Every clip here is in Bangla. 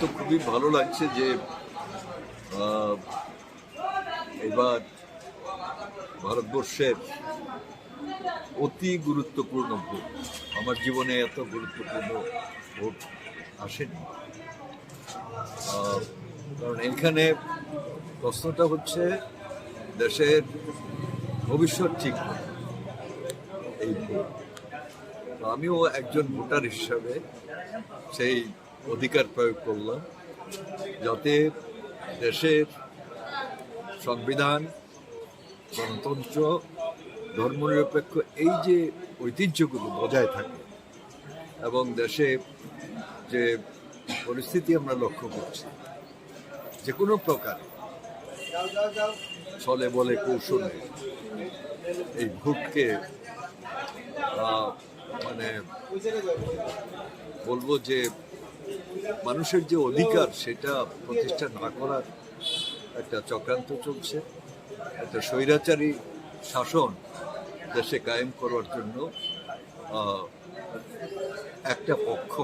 তো খুবই ভালো লাগছে যে এবার ভারতবর্ষের অতি গুরুত্বপূর্ণ ভোট, আমার জীবনে এত গুরুত্বপূর্ণ ভোট আসেনি। কারণ এখানে প্রশ্নটা হচ্ছে, দেশের ভবিষ্যৎ ঠিক এই ভোট। আমিও একজন ভোটার হিসাবে সেই অধিকার প্রয়োগ করলাম। যাতে দেশের সংবিধান, গণতন্ত্র, ধর্মনিরপেক্ষ এই যে ঐতিহ্যগুলো বজায় থাকে এবং দেশে যে পরিস্থিতি আমরা লক্ষ্য করছি, যে কোনো প্রকার ছলে বলে কৌশলে এই ভোটকে মানে বলব যে মানুষের যে অধিকার, সেটা প্রতিষ্ঠা না করার একটা চক্রান্ত চলছে। একটা স্বৈরাচারী শাসন দেশে কায়েম করার জন্য একটা পক্ষ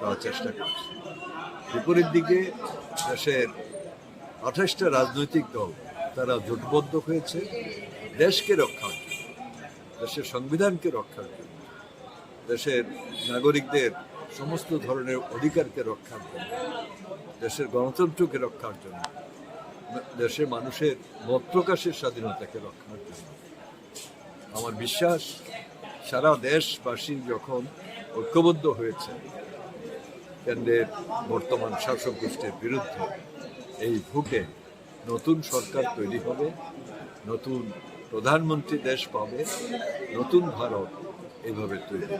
তারা চেষ্টা করছে। বিপরীত দিকে দেশের আঠাশটা রাজনৈতিক দল তারা জোটবদ্ধ হয়েছে, দেশকে রক্ষার দেশের সংবিধানকে রক্ষার জন্য, দেশের নাগরিকদের সমস্ত ধরনের অধিকারকে রক্ষার জন্য, দেশের গণতন্ত্রকে রক্ষার জন্য দেশের মানুষের মত প্রকাশের স্বাধীনতাকে রক্ষার জন্য আমার বিশ্বাস, সারা দেশবাসী যখন ঐক্যবদ্ধ হয়েছে, কেন্দ্রের বর্তমান শাসক গোষ্ঠীর বিরুদ্ধে, এই ভোটে নতুন সরকার তৈরি হবে, নতুন প্রধানমন্ত্রী দেশ পাবে, নতুন ভারত এইভাবে তৈরি।